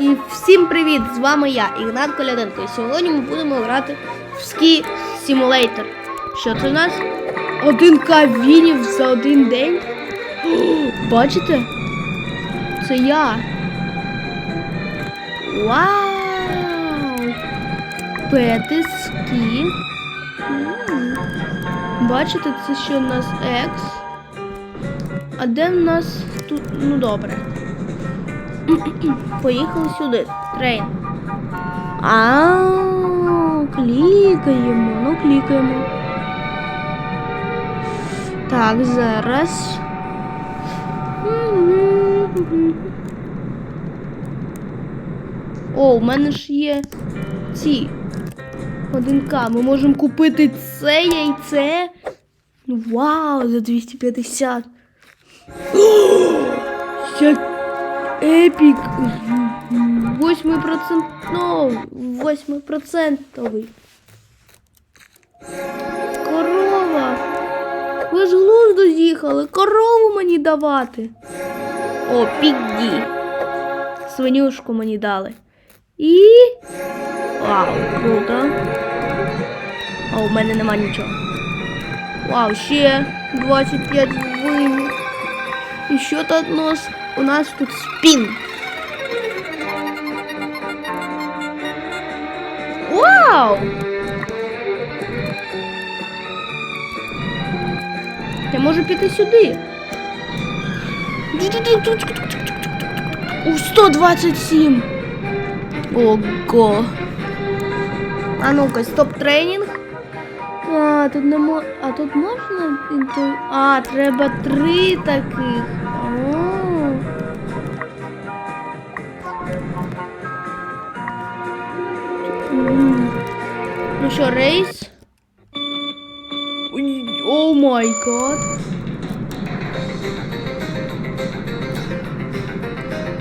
І всім привіт! З вами я, Ігнат Коляденко. І сьогодні ми будемо грати в Ski Simulator. Що це у нас? Один кавінів за один день. Бачите? Це я. Вау! Пети скі. Бачите, це що у нас екс. А де в нас тут. Ну добре. Поїхали сюди. Трейн. А, клікаємо, ну клікаємо. Так, зараз. О, у мене ж є ці. 1К. Ми можемо купити це яйце. Ну, Вау, за 250. Як епік. Восьмипроцент... Восьмипроцентовий. Корова. Ви ж глузду з'їхали. Корову мені давати. О, підді. Свинюшку мені дали. І. Вау, круто. А у мене нема нічого. Вау, ще 25 винів. І що тут у нас? У нас тут спін. Вау! Я можу піти сюди. У 127. Ого. А ну-ка, стоп тренінг. А, тут не мо... А тут можна інту... А, треба три таких. Що, рейс? О май гад.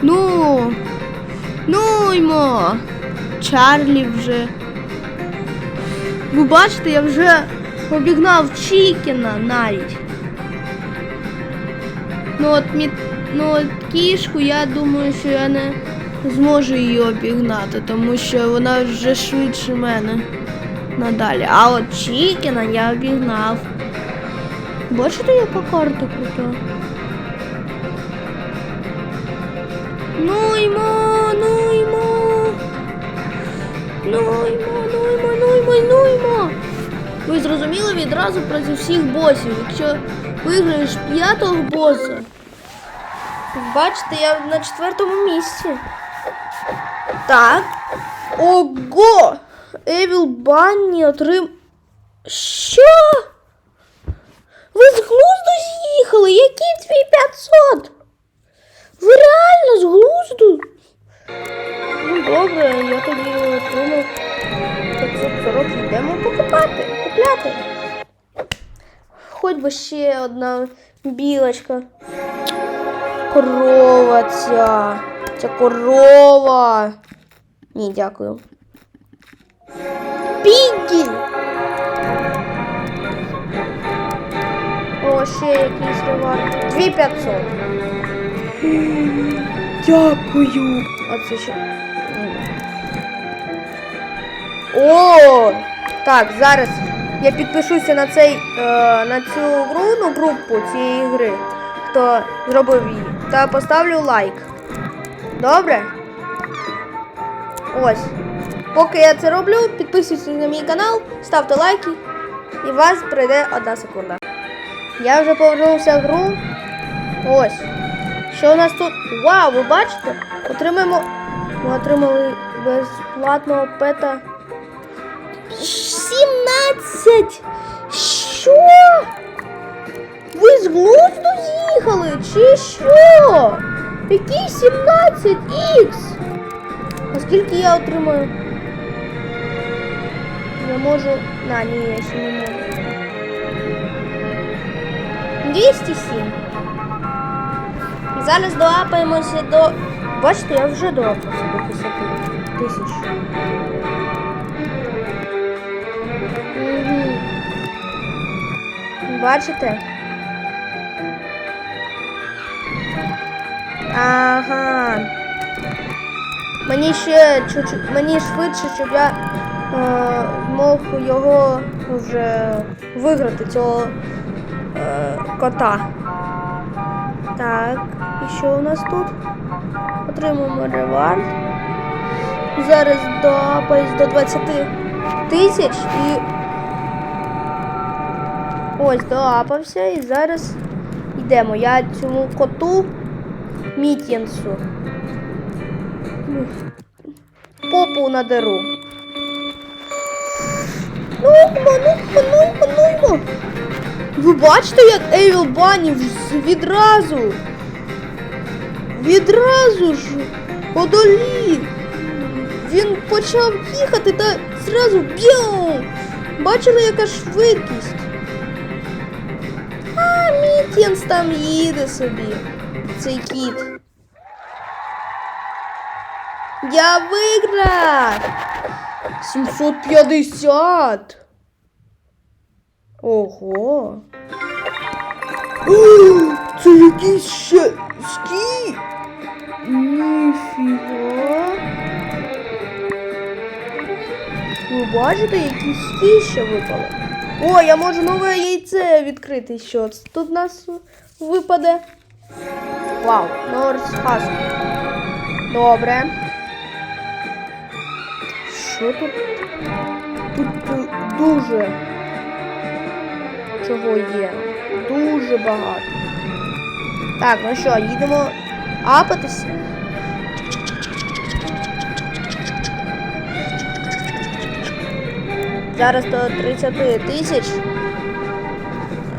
Ну, ну ймо. Чарлі вже. Ви бачите, я вже обігнав Чікіна навіть. Ну от, мі... ну от кішку, я думаю, що я не зможу її обігнати, тому що вона вже швидше мене надалі. А от Чікіна я обігнав. Бачите, яка карта крута? Ну ймо, ну ймо. Ну ймо, ну ймо, ну ймо, ну ймо. Ви зрозуміли відразу проти всіх босів. Якщо виграєш п'ятого боса, бачите, я на четвертому місці. Так. Ого! Евіл Банні отрим. Що? Ви з глузду з'їхали? Який твій 500? Ви реально з глузду? Ну добре, я тоді отримав 540 йдемо покупати, купляти. Хоч би ще одна білочка. Корова ця. Ця корова. Ні, дякую. Піггі! О, ще якийсь товар. 2500. Дякую. А це що? О! Так, зараз я підпишуся на цей е, на цю гру, ну, групу цієї гри, хто зробив її, та поставлю лайк. Добре? Ось. Поки я це роблю, підписуйтесь на мій канал, ставте лайки, і вас прийде одна секунда. Я вже повернувся в гру. Ось. Що у нас тут? Вау, ви бачите? Отримаємо. Ми отримали безплатного пета. 17! Що? Ви з глузду з'їхали? Чи що? Який 17х? А скільки я отримаю? Я можу. На, ні, я ще не можу. 207. Зараз доапаємося до. Бачите, я вже доапався до 10 тисяч. Бачите? Ага. Мені ще чуть-чуть, мені швидше, щоб я змог його вже виграти, цього е, кота. Так, і що у нас тут? Отримуємо ревард. Зараз доапаюсь до 20 тисяч і. Ось, доапався і зараз йдемо. Я цьому коту Мітєнсу. Попу надеру. Ну, ну, ну, ну, ну. Ви бачите, як Евіл Бані відразу. Відразу ж подолів. Він почав їхати та зразу б'яу. Бачили, яка швидкість? А, Мітєнс там їде собі. Цей кіт. Я виграв! 750. Ого. О, це якийсь ще скі. Ніфіга. Ви бачите, які скі ще випали? О, я можу нове яйце відкрити. Що це тут у нас випаде? Вау, Норс Хаск. Добре. Що тут? Тут дуже чого є. Дуже багато. Так, ну що, їдемо апатися. Зараз до 30 тисяч.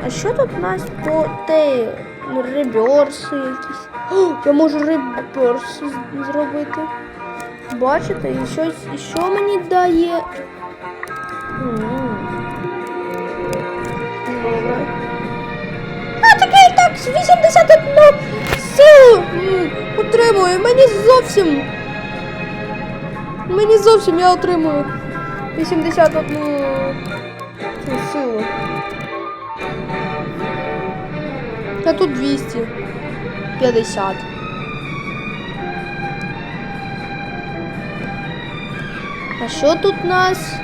А що тут у нас по те реберси якісь? О, я можу реберси зробити. Бачите, і щось, і що мені дає? А таке так з 81 силу отримую. Мені зовсім. Мені зовсім я отримую 81 цю силу. А тут 250. Що тут у нас?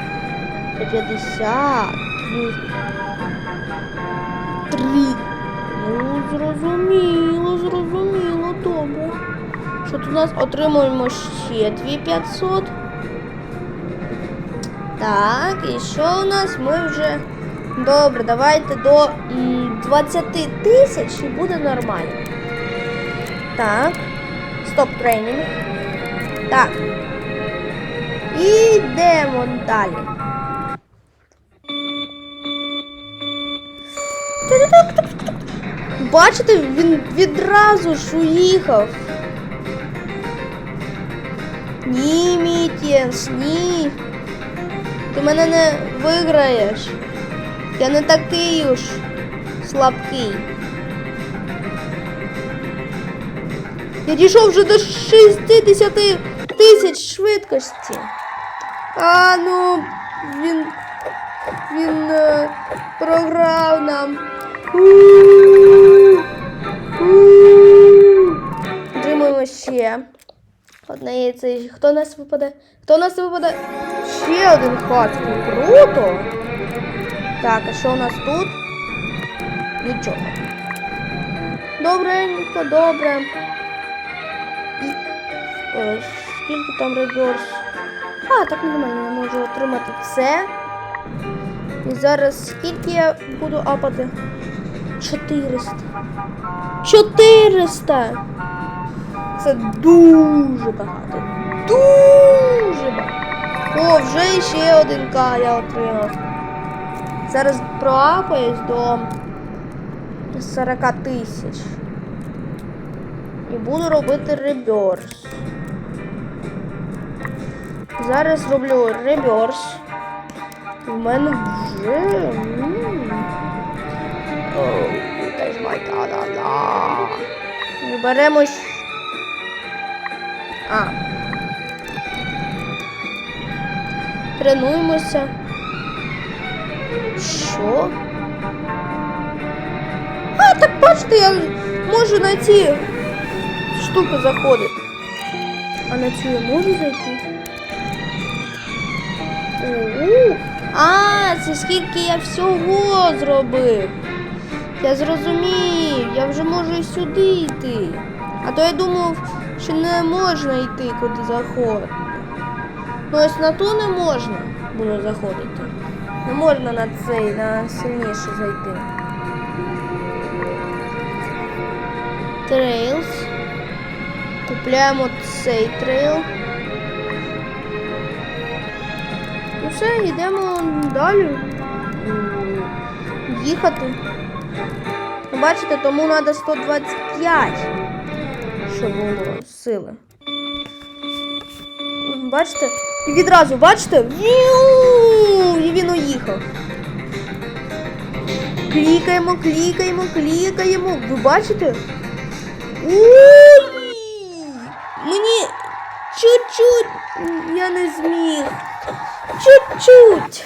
150 плюс 3. Ну, зрозуміло, зрозуміло, добре. Що тут у нас отримуємо ще 2500. Так, і що у нас? Ми вже. Добре, давайте до 20 тисяч і буде нормально. Так. Стоп тренінг. Так. І йдемо далі. Бачите, він відразу ж уїхав. Ні, Мітєнс, ні. Ти мене не виграєш. Я не такий уж слабкий. Я дійшов вже до 60 тисяч швидкості. А ну, він. Він е, програв нам. Отримуємо ще. Одне яйце. Хто нас випаде? Хто нас випаде? Ще один хатський. Круто! Так, а що у нас тут? Нічого. Добренько, добре. І... Ой, скільки там реверс? А, так нормально, я можу отримати це. І зараз скільки я буду апати? 400. 400! Це дуже багато. Дуже багато. О, вже ще один К я отримав. Зараз проапаюсь до 40 тисяч. І буду робити реберс. Зараз роблю реберс. У мене вже. м. Оу, теж майта-да-да. І беремо. щ- А. Тренуємося. Що? А, так бачите, я можу на ці штуки заходити. А на цю я можу зайти? О, А, це скільки я всього зробив. Я зрозумів, я вже можу і сюди йти. А то я думав, що не можна йти, куди заходити. Ну ось на ту не можна було заходити. Не можна на цей, на сильніше зайти. Трейлс. Купляємо цей трейл. Все, йдемо далі. Їхати. Бачите, тому треба 125, щоб було сили. Бачите? І відразу, бачите? І він уїхав. Клікаємо, клікаємо, клікаємо. Ви бачите? Ой! Мені чуть-чуть я не зміг. Чуть-чуть.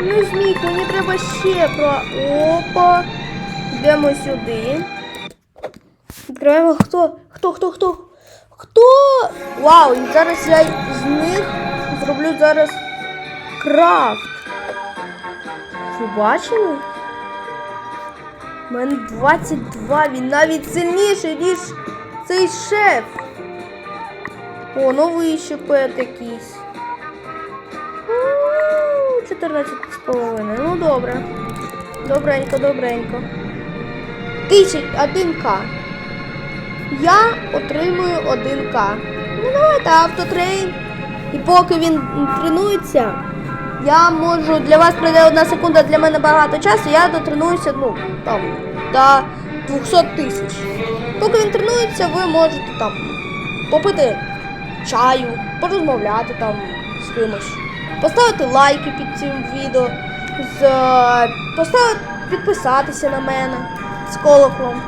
Не зміг, мені треба ще про. Опа. Йдемо сюди. Відкриваємо хто? Хто, хто, хто? Хто? Вау, і зараз я з них зроблю зараз крафт. Ви бачили? У мене 22, він навіть сильніший, ніж цей шеф. О, новий ще пет якийсь. М, 14 з половиною. Ну добре. Добренько, добренько. Тисяч, 1К. Я отримую 1К. Ну давайте автотрейн. І поки він тренується, я можу. Для вас пройде одна секунда, для мене багато часу, я дотренуюся, ну, там, до 200 тисяч. Поки він тренується, ви можете там попити чаю, порозмовляти там з кимось, поставити лайки під цим відео, з, поставити, підписатися на мене з колоколом.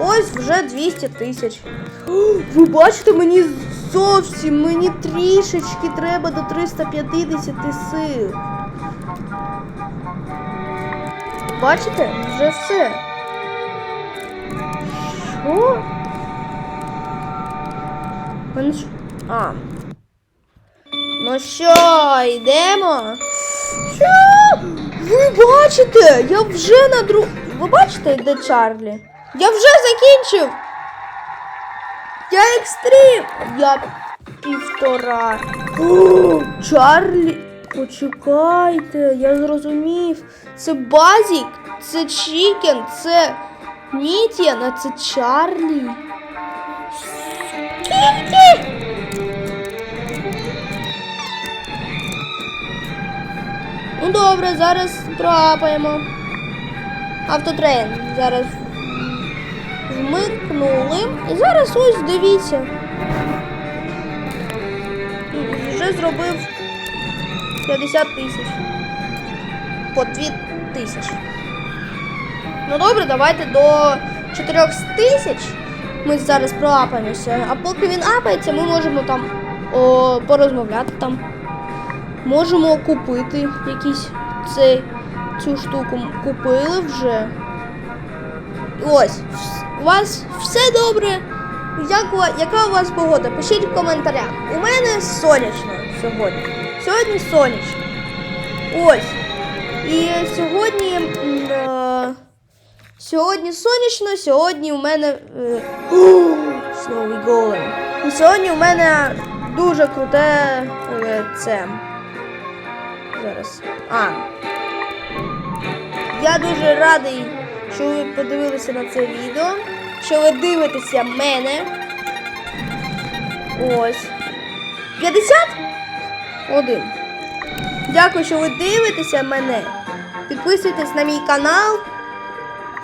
Ось вже 200 тисяч. Ви бачите, мені зовсім, мені трішечки треба до 350 сил. Бачите? Вже все. Що? А. Ну що, йдемо? Що? Ви бачите? Я вже на друг. Ви бачите, де Чарлі? Я вже закінчив. Я екстрім. Я півтора. О, Чарлі. Почекайте, я зрозумів. Це Базік, це Чікен, це Мітєн, а це Чарлі. Скільки? Ну добре, зараз трапаємо. Автотрейн. Зараз вмикнули. І зараз ось дивіться. Вже зробив 50 тисяч. По 2 тисячі. Ну добре, давайте до 4 тисяч ми зараз проапаємося. А поки він апається, ми можемо там о, порозмовляти там. Можемо купити якісь цей, цю штуку. Купили вже. Ось, у вас все добре. Як, яка у вас погода? Пишіть в коментарях. У мене сонячно сьогодні. Сьогодні сонячно. Ось. І сьогодні. е, Сьогодні сонячно, сьогодні у мене. Е, Сновий голем. І сьогодні у мене дуже круте е, це. Зараз. А. Я дуже радий, що ви подивилися на це відео. Що ви дивитеся мене. Ось. 51. Дякую, що ви дивитеся мене. Підписуйтесь на мій канал.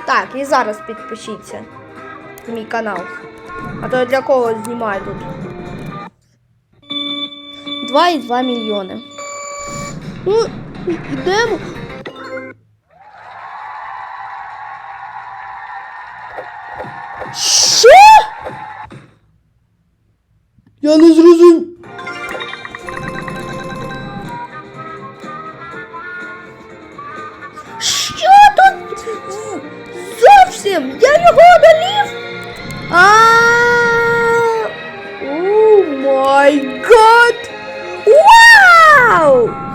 Так, і зараз підпишіться на мій канал. А то я для кого знімаю тут. 2,2 мільйони. Ну, йдемо. Що? Я не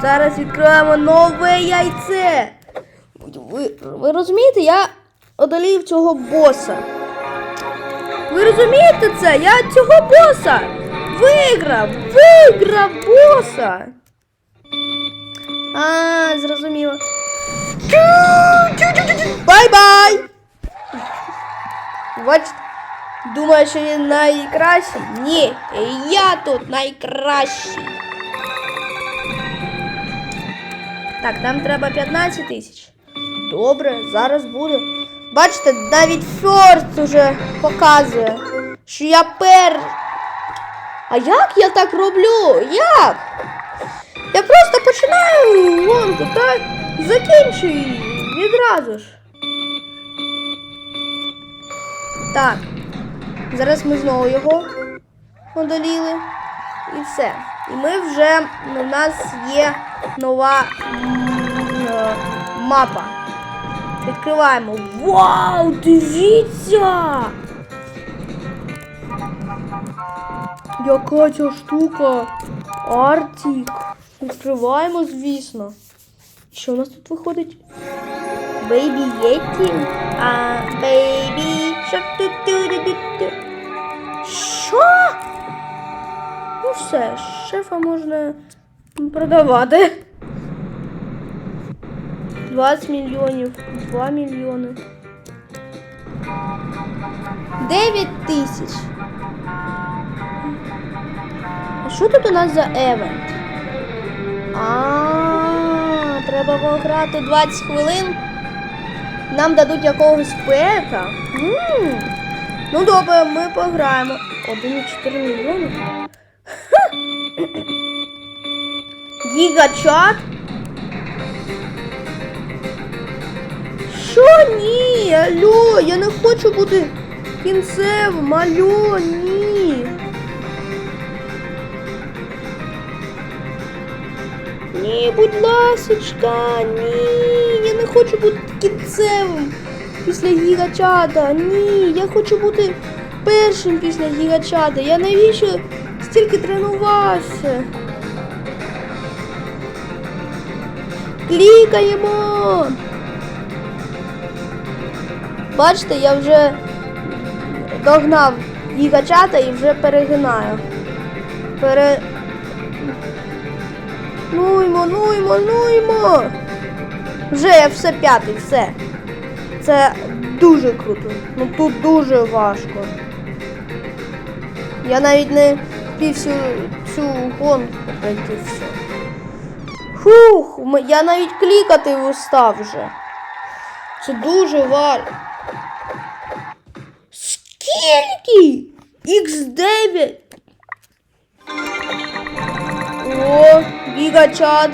зараз відкриваємо нове яйце. Ви, ви розумієте, я одолів цього боса. Ви розумієте це? Я цього боса виграв! Виграв боса! А, зрозуміло. Бай-бай! Бачите? Думаю, що він найкращий? Ні, я тут найкращий. Так, нам треба 15 тисяч. Добре, зараз буде. Бачите, навіть Ферст уже показує, що я пер. А як я так роблю? Як? Я просто починаю гонку та закінчую її відразу ж. Так. Зараз ми знову його одоліли. І все. І ми вже у нас є нова е, мапа. Відкриваємо. Вау! Дивіться! Яка ця штука? Артік. Відкриваємо, звісно. Що у нас тут виходить? Бейбі Єті. А бейбі. Що? Ну все, шефа можна продавати. 20 мільйонів, 2 мільйони. 9 тисяч. А що тут у нас за евент? А, треба пограти 20 хвилин. Нам дадуть якогось пета. М, Ну добре, ми пограємо. 1,4 мільйони. Гігачат. Що ні? Алло, я не хочу бути кінцевим. Алло, ні. Ні, будь ласочка, ні, я не хочу бути кінцевим після гігачата. Ні, я хочу бути першим після гігачата. Я навіщо стільки тренувався? Клікаємо. Бачите, я вже догнав гігачата і вже перегинаю. Пере... Нуймо, нуймо, нуймо. Вже я все п'ятий, все. Це дуже круто. Ну тут дуже важко. Я навіть не пів всю цю гонку пройти все. Фух, я навіть клікати устав вже. Це дуже важко. Скільки? Х9. О, гігачат.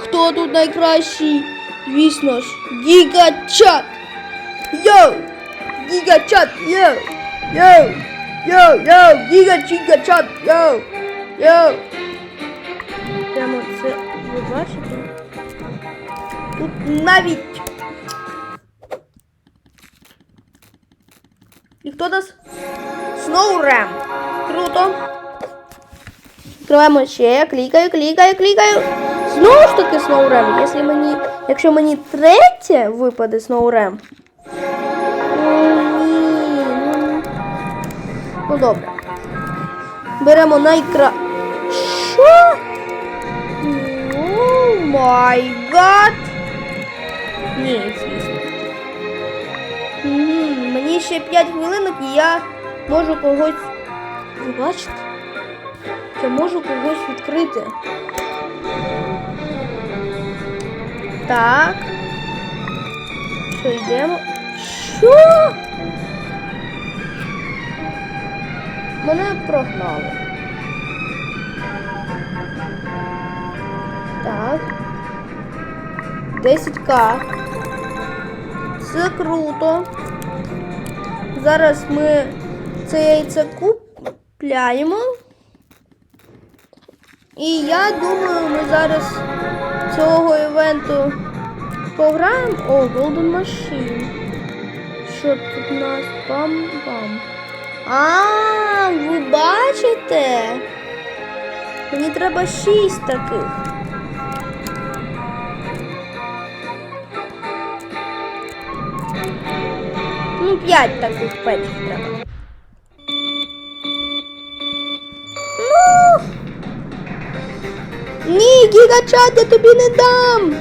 Хто тут найкращий? Звісно ж, гігачат. Йоу! Гігачат, йоу! Йоу! Йоу, йоу! Гігачат, йоу! Йоу! Навіть. І хто нас? Сноурем. Круто. Відкриваємо ще. Клікаю, клікаю, клікаю. Знову ж таки Сноурем. Якщо мені, якщо мені третє випаде Сноурем. Ну, ну, ну добре. Беремо найкра. Що? О май гад! Ні, звісно. Мені ще 5 хвилинок і я можу когось. Ви бачите? Я можу когось відкрити. Так. Що йдемо? Що? Мене прогнали. Так. 10к. Це круто. Зараз ми це яйце купляємо. І я думаю, ми зараз цього івенту пограємо. О, Golden Machine. Що тут у нас? Бам-бам. А, ви бачите? Мені треба шість таких. 5 таких петів треба. Ну. Ні, гігачат, я тобі не дам.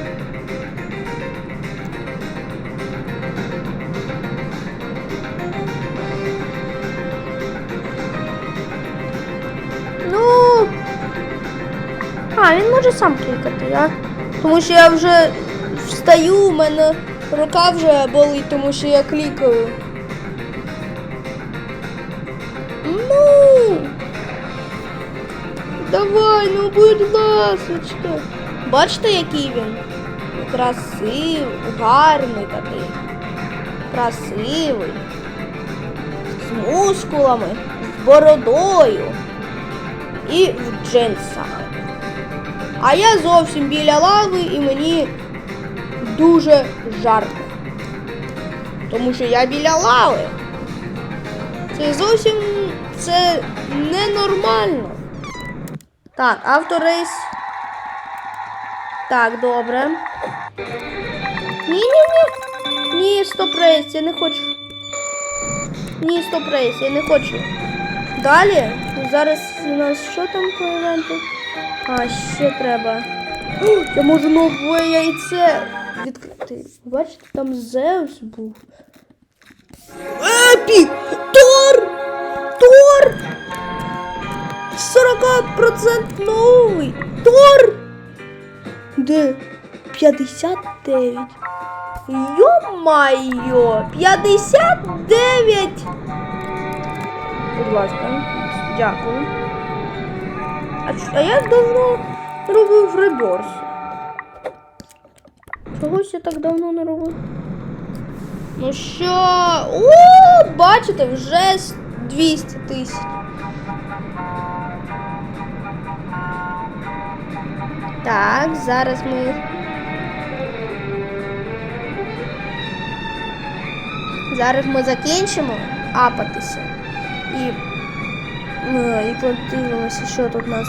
Ну. А, він може сам клікати, я. Тому що я вже встаю, у мене рука вже болить, тому що я клікаю. Ну. Давай, ну будь ласочка. Бачите, який він? Красивий, гарний такий. Красивий. З мускулами, з бородою і в джинсах. А я зовсім біля лави і мені дуже жарко. Тому що я біля лави. Це зовсім це ненормально. Так, авторейс. Так, добре. Ні-ні-ні. Ні, стоп рейс, я не хочу. Ні, стоп рейс, я не хочу. Далі. Зараз у нас що там по івенту? А, ще треба. Я можу нове яйце відкрити. Бачите, там Зевс був. Епі! Тор! Тор! 40% новий! Тор! Де? 59. Йо-майо! 59! Будь ласка, дякую. А, а я давно робив реборс. Чогось я так давно не робив. Ну що? О, бачите, вже с- 200 тисяч. Так, зараз ми. Зараз ми закінчимо апатися. І. е, І подивимося, що тут у нас.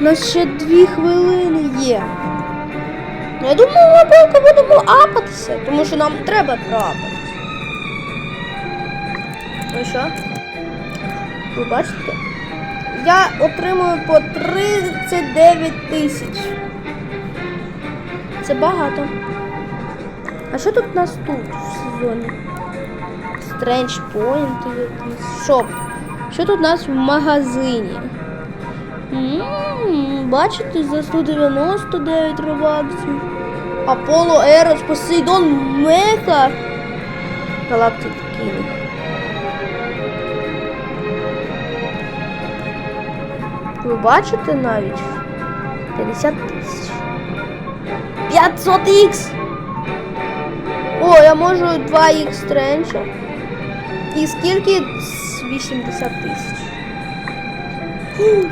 У нас ще дві хвилини є. Ну, Я думаю, ми поки будемо апатися, тому що нам треба проапатися. Ну що? Ви бачите? Я отримую по 39 тисяч. Це багато. А що тут у нас тут в сезоні? Стрендж поінти якісь. Шоп. Що тут у нас в магазині? М, Бачите, за 199 робаксів. Аполло Ерос, Посейдон, Меха. Галактик Кінг. Ви бачите навіть? 50 тисяч. 500 х О, я можу 2 х стренча. І скільки? 80 тисяч.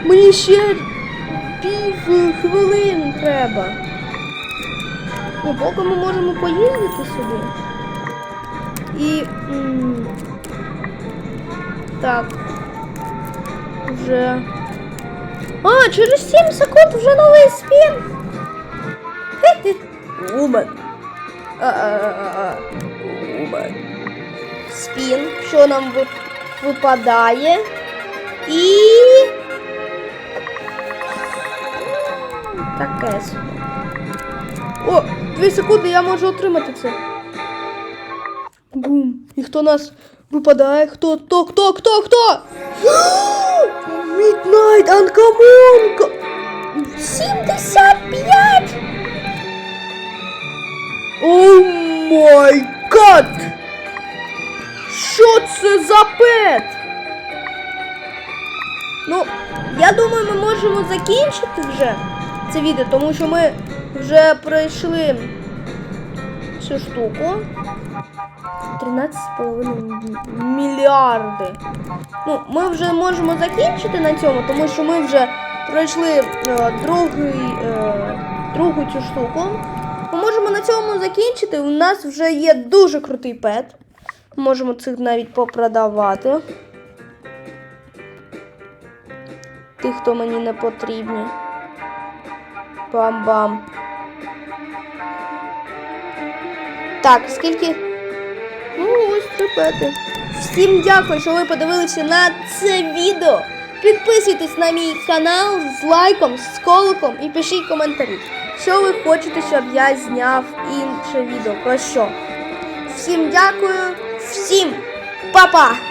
Мені ще хвилин треба. Ну, поки ми можемо поїздити сюди. І. м, так. Вже. А, через 7 секунд вже новий спін. Умен. Умен. Спін, що нам випадає. І. Таке собі. О, 2 секунди, я можу отримати це. Бум. І хто нас випадає? Хто, хто, хто, хто, хто? Midnight Uncommon! 75! О май гад! Що це за пет? Ну, я думаю, ми можемо закінчити вже це відео, тому що ми вже пройшли цю штуку. 13,5 мільярди. Ну, ми вже можемо закінчити на цьому, тому що ми вже пройшли е, другий, е, другу цю штуку. Ми можемо на цьому закінчити. У нас вже є дуже крутий пет. Можемо цих навіть попродавати. Тих, хто мені не потрібні. Бам-бам. Так, скільки? Ну, ось трепети. Всім дякую, що ви подивилися на це відео. Підписуйтесь на мій канал з лайком, з колоком і пишіть коментарі, що ви хочете, щоб я зняв інше відео. Про що? Всім дякую, всім па-па!